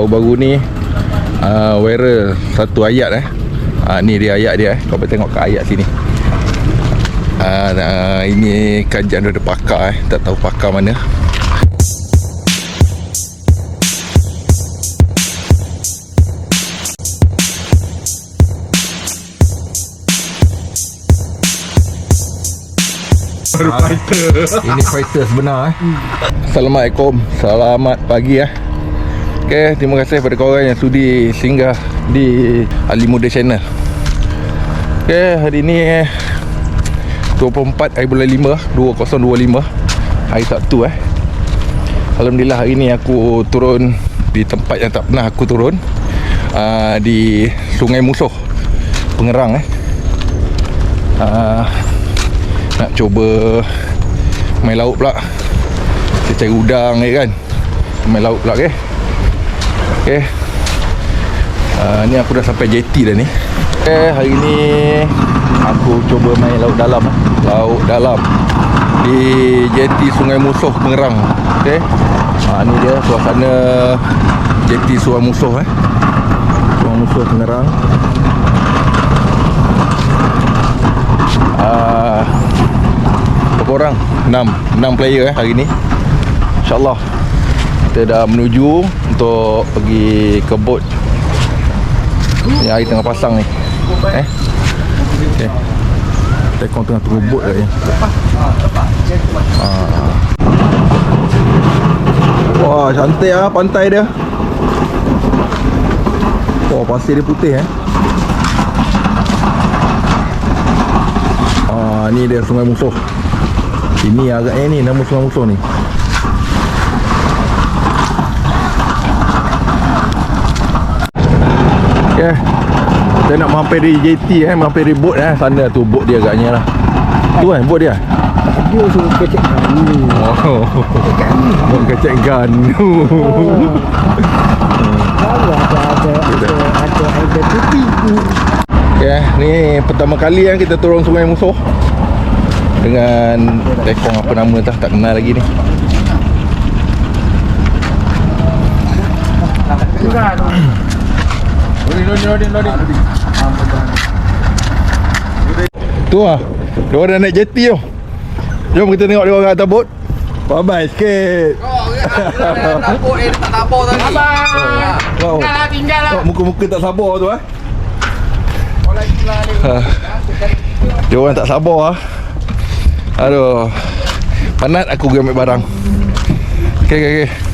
baru-baru ni uh, viral satu ayat eh. Uh, ni dia ayat dia eh. Kau boleh tengok kat ayat sini. Uh, uh, ini kajian daripada pakar eh. Tak tahu pakar mana. Ini fighter sebenar eh. Assalamualaikum. Selamat pagi eh. Okay, terima kasih kepada korang yang sudi singgah di Ali Muda Channel. Okay, hari ni eh, 24 hari bulan 5 2025 Hari Sabtu eh. Alhamdulillah hari ni aku turun Di tempat yang tak pernah aku turun uh, Di Sungai Musuh Pengerang eh. Uh, Nak cuba Main laut pula. Kita cari udang eh kan? Main laut pula okay Okay uh, Ni aku dah sampai JT dah ni. Okay hari ni Aku cuba main laut dalam eh. Laut dalam. Di jeti Sungai Musuh Pengerang. Okay ha, Ni dia suasana Jeti Sungai Musuh eh. Sungai Musuh Pengerang. Uh, Berapa orang? 6 6 player eh hari ni. InsyaAllah. Kita dah menuju Untuk pergi ke boat Ni air tengah pasang ni Eh Okay. Tekong tengah turun bot ni. Ah. Wah, cantik ah pantai dia. Wah, pasir dia putih eh. Ah, ni dia Sungai Musuh. Ini agaknya ni nama Sungai Musuh ni. Okay. Saya nak mampir di JT eh, mampir di boat eh. Sana tu boat dia agaknya lah. Tu kan boat dia. Dia suruh kecek kami. Oh. Kecek gun. Kalau ada ada ada ada ada putih. okay, ni pertama kali yang kita turun Sungai Musuh. Dengan tekong apa nama tak tak kenal lagi ni. Tu ah. Dia orang naik jeti tu. Jom kita tengok dia orang atas bot. Bye-bye sikit. Eh tak tapuk tadi. Abang. Wow. Tinggal lah tinggal lah. Oh, muka-muka tak sabar tu eh. Dia orang tak sabar ah. Aduh. Penat aku pergi ambil barang. Okey okey okey.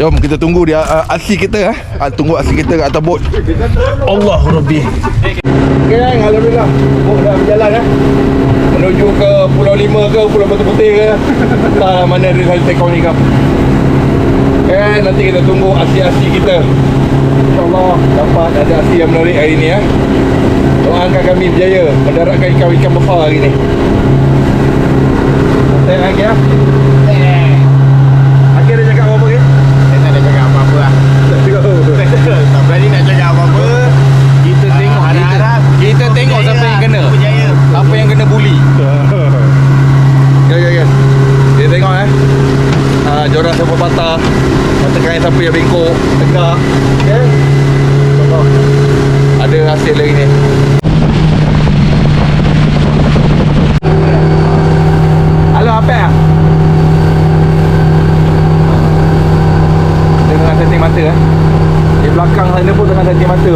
Jom kita tunggu dia uh, aksi kita eh. Uh, tunggu aksi kita kat atas bot. Allah Rabbi. Okey alhamdulillah. Bot dah berjalan eh. Menuju ke Pulau Lima ke Pulau Batu Putih ke. Entah mana dia kali tekong ni kau. Okay, nanti kita tunggu aksi-aksi kita. InsyaAllah dapat ada aksi yang menarik hari ni eh. Doakan kami berjaya mendaratkan ikan-ikan besar hari ni. Santai lagi ya. Akhir dia cakap apa ke? Saya tak ada cakap apa-apa lah. Tak berani nak cakap apa-apa. Kita tengok kita, kita tengok siapa yang kena. Siapa yang kena bully. Ya ya ya. Kita tengok eh. Ah, joran siapa patah. Siapa yang bengkok, tegak. Okey. InsyaAllah. Ada hasil lagi ni. Halo apa ya? Dengan setting mata eh. Di belakang sana pun tengah setting mata.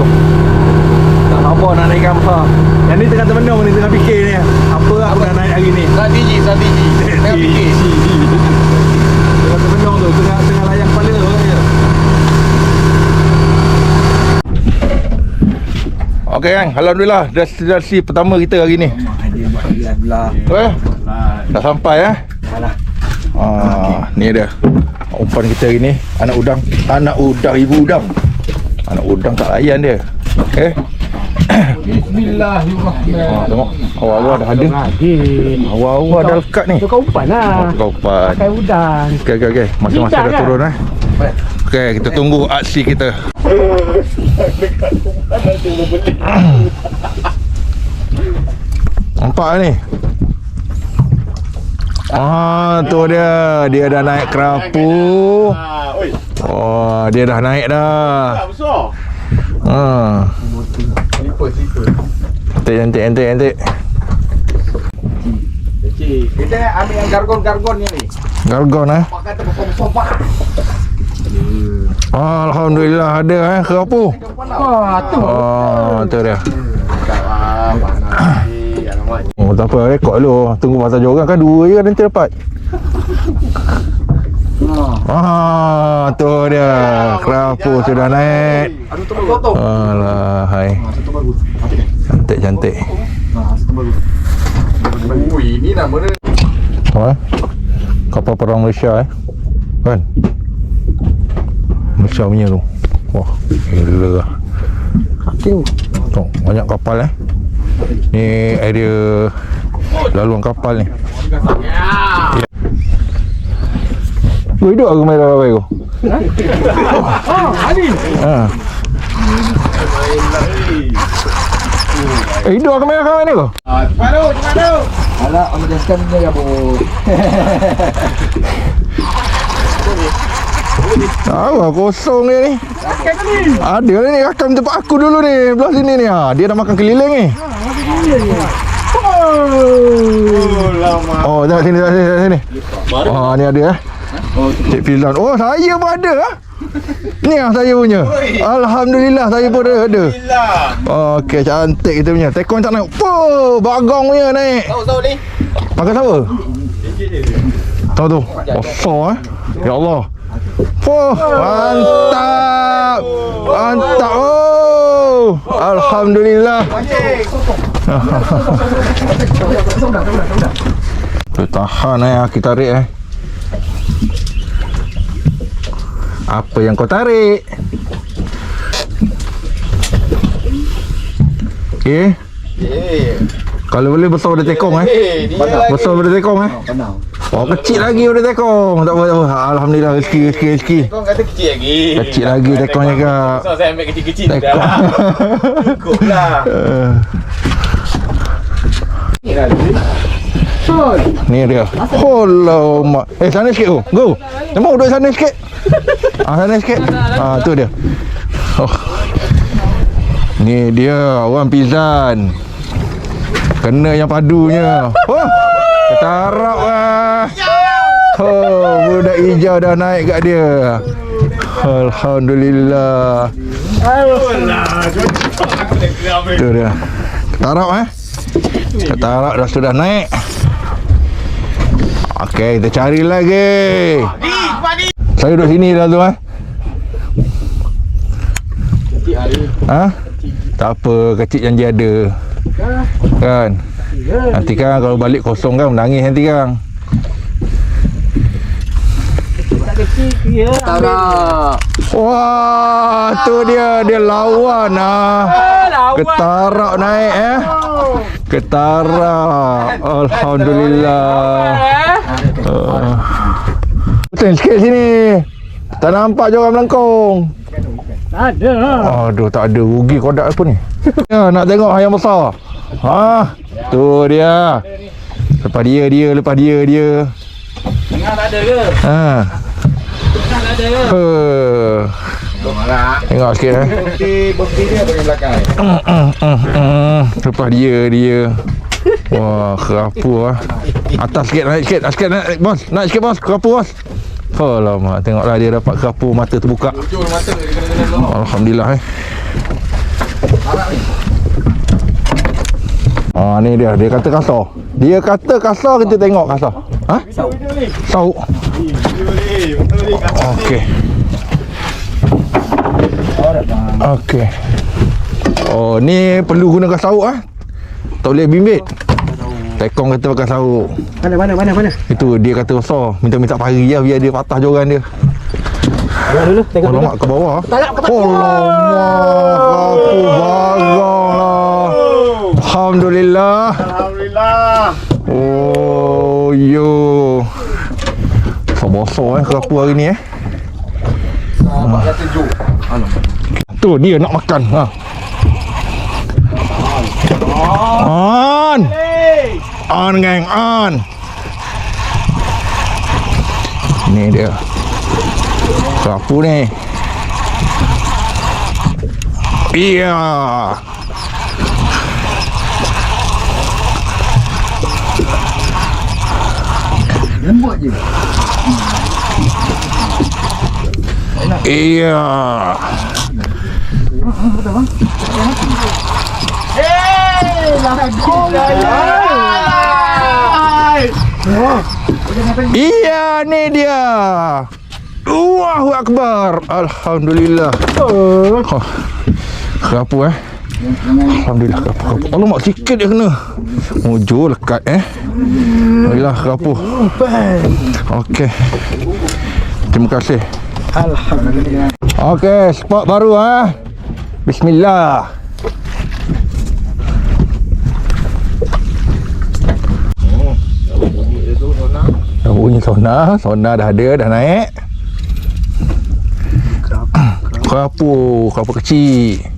Tak sabar nak naikkan besar. Yang ni tengah termenung ni tengah fikir ni. Apa aku nak naik hari ni? Strategi, strategi. Tengah fikir. Tengah termenung tu, tengah tengah layang kepala tu katanya. Okey kan, alhamdulillah destinasi pertama kita hari ni. Lah. Eh? Dah sampai eh? Ah, ni dia. Umpan kita hari ni anak udang, anak udang, ibu udang. Anak udang tak layan dia. Okey. Bismillahirrahmanirrahim. Ha, tengok. Awal-awal dah ada. Awal-awal dah lekat ni. Tukar umpan lah. Tukar umpan. Pakai udang. Okey okey okey. Masa-masa dah kan? turun eh. Okey, kita tunggu aksi kita. Nampak ni? Ah, tu dia. Dia dah naik kerapu. Oh, dia dah naik dah. Besar. Ha. Slipper, slipper. Cantik, cantik, cantik, cantik. Kita ambil yang gargon-gargon ni ni. Gargon eh. Pak kata besar-besar pak. Alhamdulillah ada eh kerapu. Wah, tu. Oh, tu dia. Ah. Oh, tak apa, rekod dulu. Tunggu masa jorang kan dua je nanti dapat. Ah, tu dia. Kerapu sudah naik. Alah, hai. Cantik, cantik. Ui, ini nama dia. Oh, eh? Kapal perang Malaysia eh. Kan? Malaysia punya tu. Wah, gila lah. Tu. Tengok, banyak kapal eh. Ni area laluan kapal ni. Ya. Kau hidup aku main dalam tu? Oh, Adil. Ha. Eh, hidup aku main kawan ni kau? Ah, cepat tu, cepat tu. Alah, on the stand dia bu. Tahu lah kosong dia ni. Ada ni rakam tempat aku dulu ni. Belah sini ni. Ha. Dia dah makan keliling ni. Oh, lama. Oh, tengok sini, sini, sini. Oh, ni ada eh. Cik Fizlan. Oh, saya pun ada ah. Ni lah saya punya. Alhamdulillah saya pun ada. Alhamdulillah. Okey, cantik kita punya. Tekong tak naik. Puh, bagong punya naik. Tahu tahu ni. Pakai siapa? Tahu tu. Besar eh. Ya Allah. Puh, mantap. Mantap. Oh. Alhamdulillah. Boleh tahan eh Aki tarik eh Apa yang kau tarik? Eh. Kalau boleh besar pada tekong eh. Besar pada tekong eh Kenal. Oh kecil lagi pada tekong. Tak apa tak apa. Alhamdulillah rezeki rezeki rezeki. Kau kata kecil lagi. Kecil lagi tekongnya kak. So saya ambil kecil-kecil dah Tekong. Cukup lah. Ni. Sol. Ni dia. Hello mak Eh sana sikit tu Go Nama duduk sana sikit. Ah sana sikit. Ah tu dia. Oh. Ni dia Orang pizan. Kena yang padunya. Oh Ketarap Oh Budak hijau dah naik kat dia Alhamdulillah Tu dia Ketarap eh Ketarap dah sudah naik Okey, kita cari lagi. Saya duduk sini dah tu eh. Ha? Tak apa, kecil janji ada. Kan? Nanti kan kalau balik kosong kan menangis nanti kan. Tarak. Wah, tu dia dia lawan ah. Ketarak naik eh. Ketarak. Alhamdulillah. Uh. Betul sikit sini. Tak nampak je orang melengkung. Ada. Aduh, tak ada rugi kodak apa ni. Ya, nak tengok ayam besar. Ha, tu dia. Lepas dia dia, lepas dia dia. Tengah tak ada ke? Ha. Tengah tak ada ke? Huh. Marah. Tengok sikit eh. Birthday, dia bagian belakang. Mm, mm, mm, mm. Lepas dia dia. Wah, kerapu ah. Atas sikit, naik sikit. Sikit naik, bos. Naik sikit bos, kerapu bos. Alamak, tengoklah dia dapat kerapu mata terbuka. Jujur mata dia kena kena Alhamdulillah eh. Ah ni dia, dia kata kasar. Dia kata kasar kita tengok kasar. Ha? Sauk. Okey. Okey. Oh, ni perlu gunakan sauk ah. Tak boleh bimbit. Tekong kata pakai sauk. Mana mana mana mana. Itu dia kata besar. Minta-minta pari je biar dia patah joran dia. Tengok dulu, tengok dulu. Alamak ke bawah. Tak ke Oh Alamak Aku bagong lah Alhamdulillah Alhamdulillah. Oh yo Bosor eh kerapu hari ni eh Sahabat dah sejuk. Tu dia nak makan ha. On On gang on Ni dia Apa ni? Iya. Lembut je. Iya. Iya ni dia. Allahu Akbar. Alhamdulillah. Oh. Kenapa eh? Alhamdulillah kenapa, kenapa. Allah mak sikit dia kena. Mujur lekat eh. Alhamdulillah kenapa. Okey. Terima kasih. Alhamdulillah. Okey, spot baru ah. Bismillah. Dah bunyi sona, sona dah ada, dah naik. Kerapu, kerapu kecil.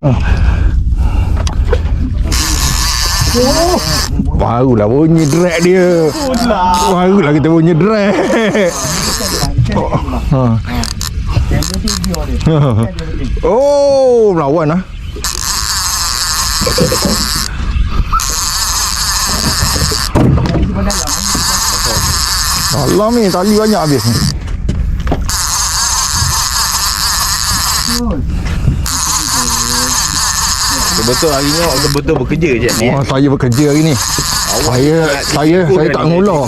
Oh. Barulah bunyi drag dia. Barulah kita bunyi drag. Ha. Oh, lawan lah. Alam ni tali banyak habis ni. Betul hari ni awak betul bekerja je ni. Oh, saya bekerja hari ni. Saya saya saya tak ngulur.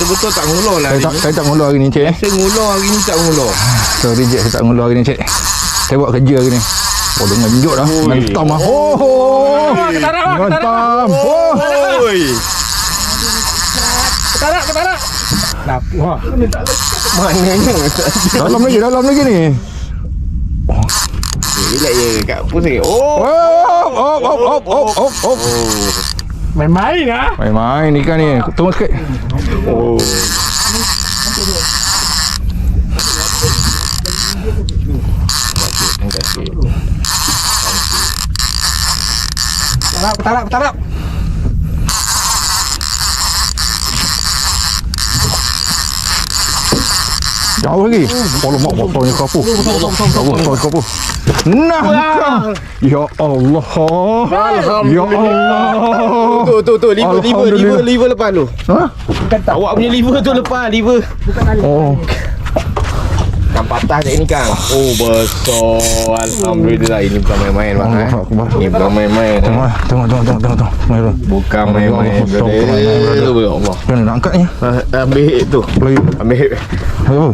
Betul tak ngulur lah Saya tak saya tak ngulur hari ni, cik. eh. Saya ngulur hari ni tak ngulur. Sorry, cik, saya tak ngulur hari ni, cik. Saya buat kerja hari ni. Oh, dengan junjuk dah. Mentam ah. Oh. Mentam. Oh. Oi. Lapuk. Mananya Dalam lagi, dalam lagi ni. Relax je kat pusing. Oh. Oh, oh, oh, oh, oh, oh, oh. Main-main lah. Main-main ikan ni. Tunggu sikit. Oh. Tarap, tarap, tarap. Jauh lagi. Oh, lemak botolnya kapu. Kapu, kapu, kapu. Nah, kau. Ya Allah. Ya Allah. Tu tu tu liver liver liver liver lepas tu. Ha? Awak punya liver tu lepas liver. Oh. Kan patah ni kan. Oh besar. Alhamdulillah ini bukan main-main bang. eh. Ini bukan main-main. eh. Tengok, tengok, tengok, tengok, tengok, tengok. Bro. Bukan main-main. Bukan main-main, brother. Ya Allah. Kena nak angkat ni. Ah, Ambil tu. Ambil. Lagi apa?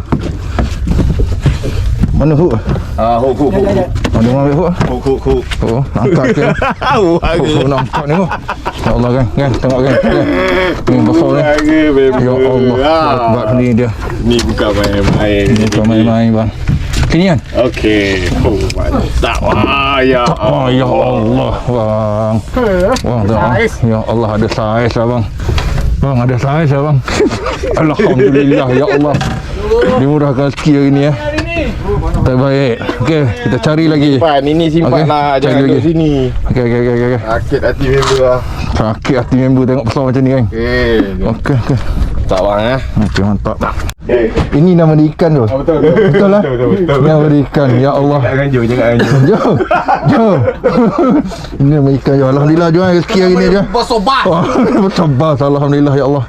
Mana hook? Ah, hook hook hook. Mana orang ambil hook? Hook hook hook. Oh, angkat ke? Au, Oh, oh, nak angkat ni kau. Ya Allah kan, kan, tengok kan. Ni besar ni. Ya Allah. Akbar ni dia. Ni bukan main-main. Ni bukan main-main bang. Sini kan? Okey. Oh, mantap. Wah, ya Oh ya Allah bang. Bang tengok. Ya Allah ada saiz lah bang. Bang ada saiz lah bang. Alhamdulillah ya Allah. Dimurahkan rezeki hari ni ya. Terbaik. Okey, kita cari lagi. Simpan, ini simpan Okey, lah. cari Jangan lagi. duduk sini. Okey okey okey okey. Sakit hati member lah. Sakit hati member tengok besar macam ni kan. Okey. Okey okey. Tak bang eh. Okey mantap. Ini nama dia ikan tu. Betul Betul lah. Betul betul. Ini nama dia ikan. Ya Allah. Jangan ganjur, jangan ganjur. Jom. Jom. Ini nama ikan. Ya Alhamdulillah Jom rezeki hari ni je. Bersobat. Oh, bersabar Alhamdulillah ya Allah.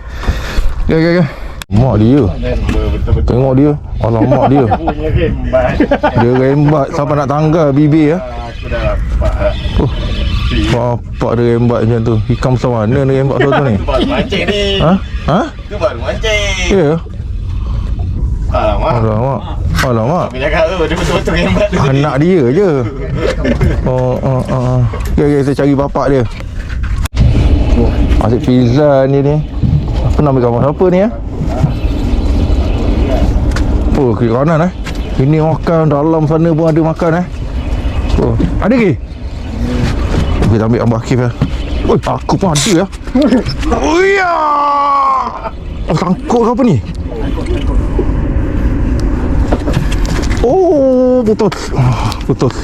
Okay, okay, okay. Mak dia. Tengok dia. Alah mak dia. Dia rembat sampai nak tanggal bibir ya. Oh. Bapak dia rembat macam tu. Ikan besar mana dia rembat tu tu ni? Baru mancing ni. Ha? Ha? Tu baru mancing. Ya. Alamak. Alamak. Alamak. Bila kata dia betul-betul rembat tu. Anak dia je. Oh, oh, oh. oh. Okay, okay, saya cari bapak dia. Asyik pizza ni ni. Apa nama kawan siapa ni ya? Oh, kiri kanan eh. Ini makan dalam sana pun ada makan eh. Oh, ada ke? Kita ambil Abang Akif ya. Oi, aku pun ada ya. Oh ya. Oh, sangkut ke apa ni? Oh, putus. Ah, Putus.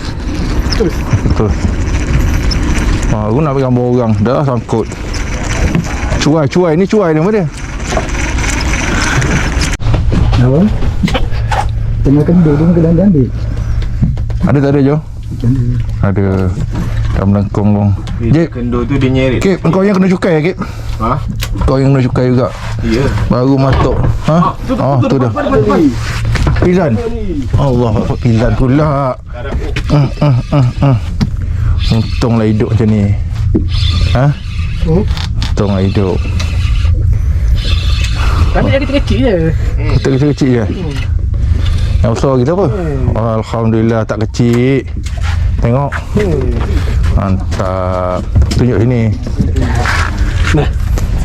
Putus. Ah, aku nak gambar orang. Dah sangkut. Cuai, cuai. Ni cuai nama dia. Oh. Tengah kendur tu kena ambil. Ada tak ada Jo? Ada Dalam melengkung bang Jep Kendo tu dia nyerit. Kip kau yang kena cukai ya Kip Ha? Kau yang kena cukai juga Ya. Baru masuk Ha? Oh tu dah Pizan Allah Akbar Pizan pula uh, uh, uh, uh. Untunglah hidup macam ni Ha? Untunglah hidup Tapi yang kecil-kecil je. Kecil-kecil je Yang besar kita apa? Alhamdulillah tak kecil. Tengok. Mantap. Tunjuk sini. Nah.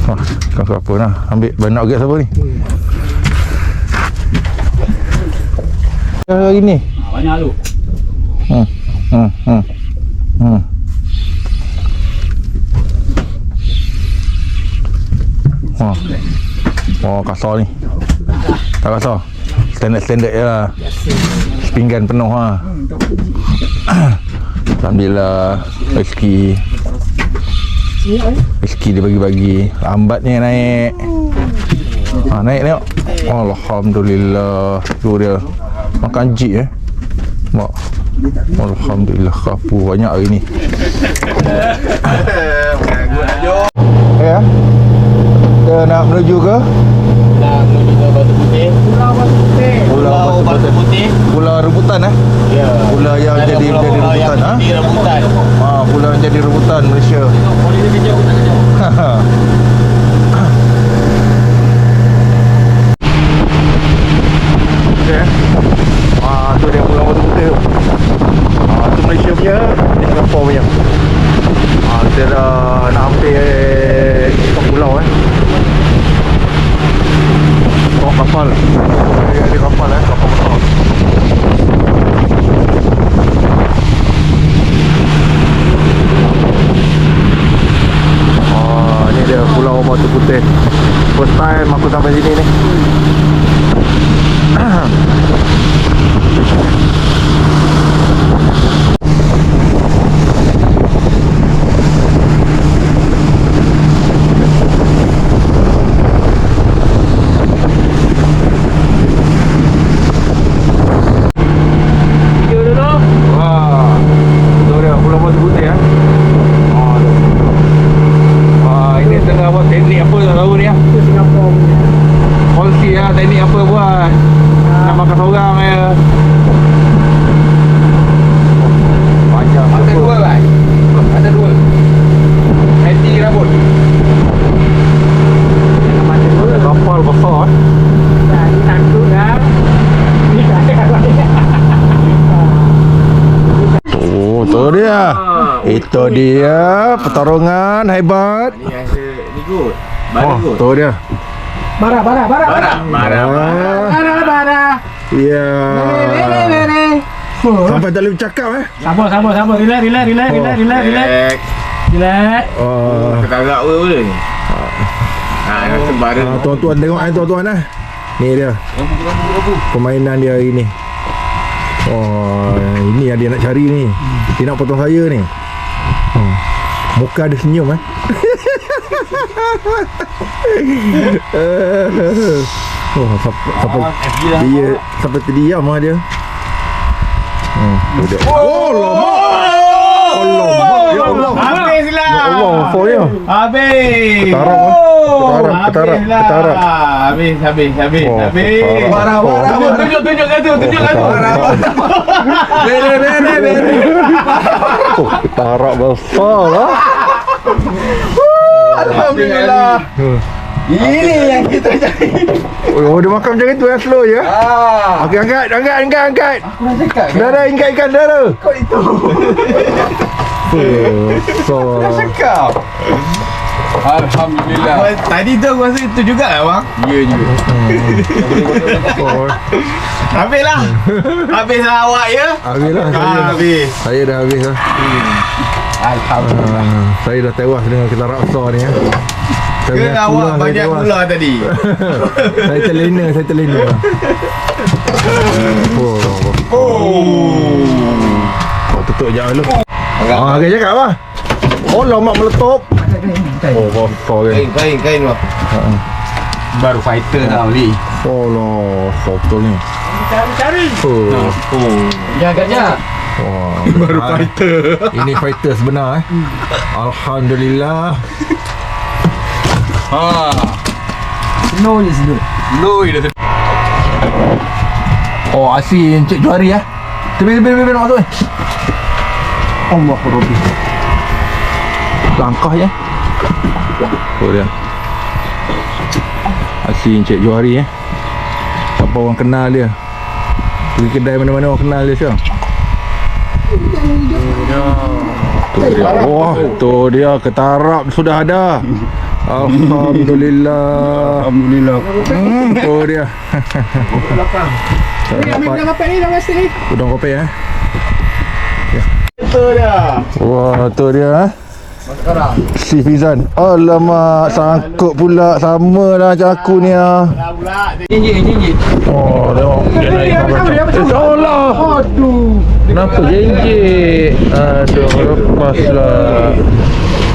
Wah, kau kau apa nak Ambil banyak gas apa ni? Hmm. Hari ni Banyak tu. Hmm. Hmm. Hmm. Hmm. Wah. Oh kasar ni. Tak kasar Standard-standard je lah Sepinggan penuh ha. Alhamdulillah Rezeki Rezeki dia bagi-bagi. Lambatnya naik. Ha, Naik tengok. Alhamdulillah. Tu dia Makan jik eh. Mak. Alhamdulillah Kapu banyak hari ni. Ya. Kita Nak menuju ke Batu Putih. Pulau Batu Putih. Pulau Batu Putih. Pula rebutan eh Ya. Pula yang Ada jadi pulau- jadi pulau rebutan yang ha Jadi rebutan. Ha, pula yang jadi rebutan Malaysia Boleh dia kejauh, tak kejauh. Okay. Ah, tu dia pulau Batu Putih tu. Ah, tu Malaysia punya, ni Singapura punya. Ah, kita dah nak hampir ke pulau eh. Kapal. Dia ada kapal eh, kapal besar. Ah, ni dia pulau Batu Putih. First time aku sampai sini ni. Video dulu. Wah, tu dia Pulau Batu Putih ya. Oh, tu. Wah, ini tengah buat teknik apa tak tahu ni. Itu Singapura punya. Kongsi ya teknik apa buat. Nak makan seorang ya. Banyak Ada dua kan? Ada dua. Hati rambut. Macam tu. Kapal besar eh. Dah, ni tanduk dah. Ni dah ada Oh, tu dia. Itu dia pertarungan hebat. Ni rasa ni good. Oh, Baru good. tu dia. Bara, bara, bara, bara. Marah. Marah. Ah, Bara, bara. Ya. Bere. Oh. Sampai tak boleh bercakap eh. Sabar, sabar, sabar. Relax, relax, relax, relax, relax, relax. Relax. Relax. Oh. Ketarak apa boleh ni? Ha, rasa baru. Ah, tuan-tuan tengok eh tuan-tuan eh. Ni dia. Permainan dia hari ni. Oh, ini yang dia nak cari ni. Dia nak potong saya ni. Hmm. Muka ada senyum eh. oh, dia sampai terdiam lah dia. Hmm, tu dia. Oh, lama. Oh, lama. Ya Allah. Habislah. Ya Allah. Habis. Ketarap, ah. Ketarap, ketarap, Habislah. ketarap. Habis, habis, habis, Oh, habis. Oh. barang. Tunjuk, tunjuk, tunjuk kat tu, tunjuk kat tu. Bere, bere, bere. Oh, tarak besar lah. Alhamdulillah. Ini yang kita cari. Oh, dia makan macam itu yang slow je. Ah. Okey, angkat, angkat, angkat, angkat. Aku dah cakap? Dara, angkat ikan dara. Kau itu. Besar. Cakap. Alhamdulillah. Tadi tu aku rasa itu juga lah bang. Ya juga. Oh, Habis lah. Habis lah awak ya. habis lah saya. Ah, habis. Saya dah habis lah. Alhamdulillah. Ah, saya dah tewas dengan ketarak besar ni ya. Saya Ke punya awak banyak gula tadi. saya terlena, saya terlena. Oh, Oh. oh tutup je dulu. Ah, okey cakap apa? Oh, lama meletup. Oh, besar kan. Kain, kain, kain bang. Baru fighter tau ni Oh lah Betul ni Cari-cari. Oh, Oh Jangan gajah. Wah, Baru Ah, fighter. Ini fighter sebenar eh. Alhamdulillah. Ha. No je sedut. Loi dah Oh asin Cik Juari eh. Tepi tepi tepi nak masuk eh Allah Rabbi. Langkah ya. Oh dia Asin Cik Juari eh. Siapa orang kenal dia? Pergi kedai mana-mana orang kenal dia siapa Tu dia. Wah, tu dia ketarap sudah ada. Alhamdulillah. Alhamdulillah Hmm, tu dia. Dapat apa ni dah mesti ni? udang kopi eh. Betul dah Wah, tu dia eh. Si Fizan Alamak Sangkut pula Sama lah macam aku ni ah. Jinjit, jinjit. Oh tengok Dia naik InsyaAllah Aduh. Kenapa? Jenjik Aduh lepas lah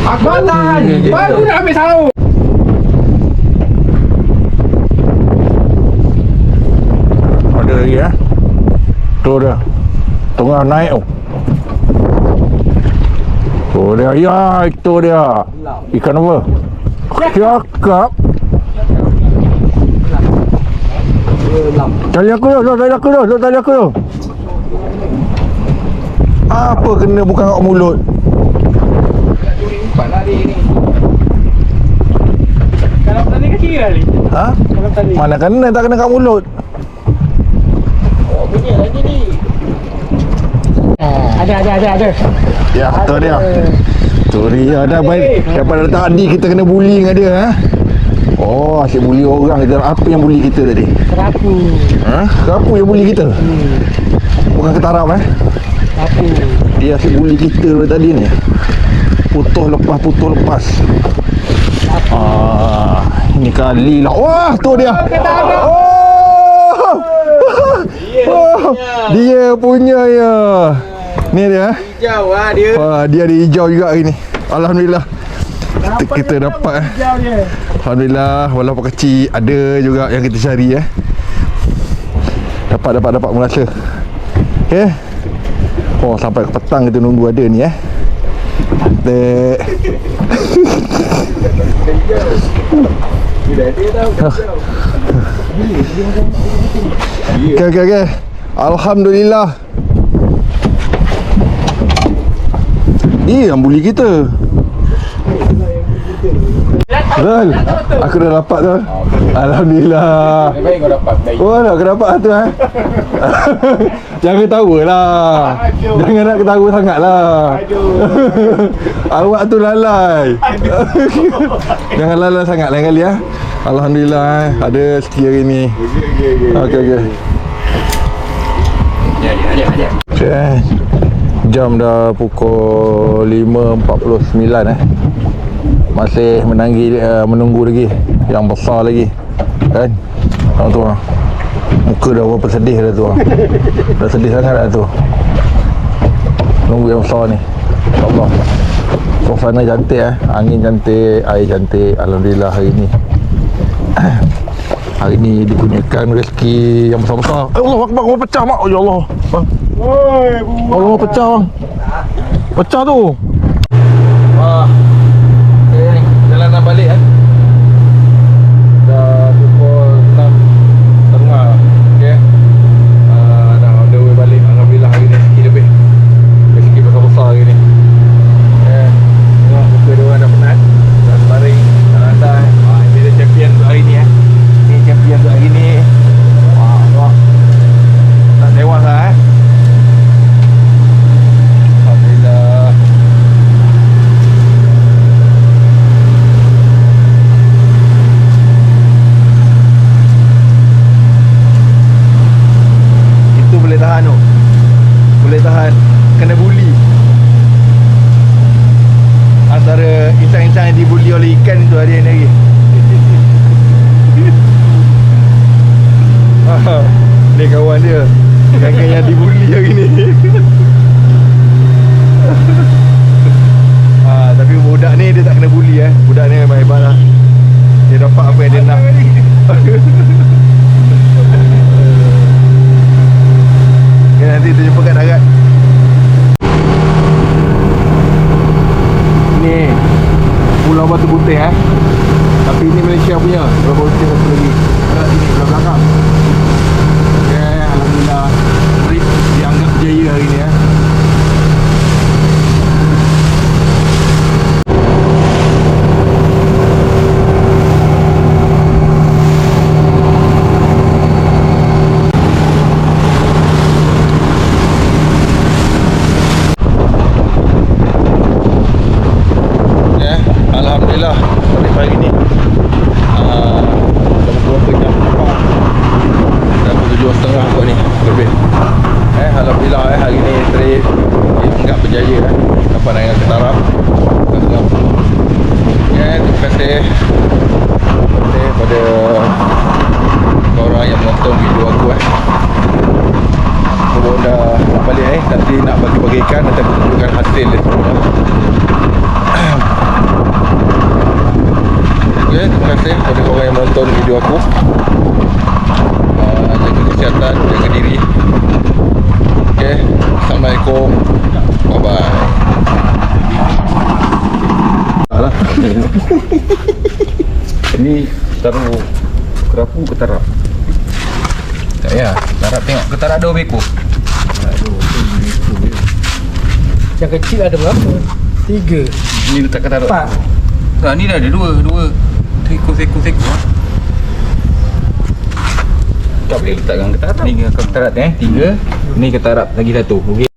Akbalan. Baru nak ambil sahur. Ada lagi eh Tu dia Tengah naik tu Tu dia Ya itu dia. Ikan apa? Cakap. Tali aku tu Tali aku tu Tali aku tu Apa kena bukan kat mulut Kalau tadi kan kira ni. Ha? Kalau tadi. Mana kena tak kena kat mulut Ada, ada, ada, ada. Ya tu dia Tu dia dah baik Daripada tadi kita kena bully dengan dia ha? Oh asyik bully orang kita Apa yang bully kita tadi? Kerapu. Ha? Kenapa yang bully kita? Bukan ketarap eh? Kerapu. Dia asyik bully kita dari tadi ni. Putus lepas putus lepas. Ah, ini kali lah. Wah tu dia. Oh, oh. Dia punya ya. Ni dia eh? Jauh lah dia. Wah, dia ada hijau juga hari ni. Alhamdulillah. Kita, kita dapat eh. Alhamdulillah walaupun kecil ada juga yang kita cari eh. Dapat dapat dapat merasa. Okey. Oh, sampai petang kita nunggu ada ni eh. Cantik. Okey okey okey. Alhamdulillah. Dia yang bully kita. Ral, aku dah dapat tu. Alhamdulillah. Baik kau dapat Oh, nak aku dapat tu eh. Jangan ketawa lah. Jangan nak ketawa sangat lah. Awak tu lalai. Jangan lalai sangat lain kali ya. Alhamdulillah eh. Ada rezeki hari ni. Okey okey. Okay. Jam dah pukul 5.49 eh. Masih menanggi uh, menunggu lagi yang besar lagi. Kan? Tengok tu ah. Muka dah berapa sedih dah tu ah. Dah sedih sangat dah tu. Nunggu yang besar ni. InsyaAllah. Suasana cantik eh. Angin cantik, air cantik. Alhamdulillah hari ni. Hari ni dikurniakan rezeki yang besar-besar. Eh, Allah Akbar, Allah pecah mak. Ya Allah. Bang. Allah pecah bang. Pecah tu. Nanti nak bagi-bagikan Nanti aku tunjukkan hasil dia. Semua Okay, terima kasih kepada korang yang menonton video aku. Uh, Jaga kesihatan, jaga diri. Okay, Assalamualaikum. Bye-bye. Alah Ini taruh kerapu ke tarap? Tak payah. Tarap tengok ke tarap ada berapa Yang kecil ada berapa? Tiga. Ni letak ke tarap. Empat. Tak, ni dah ada dua, dua. Ekor, ekor, ekor. Tak boleh letakkan ke tarap. Ni ke tarap eh, tiga. Ni ke tarap lagi satu. Okey.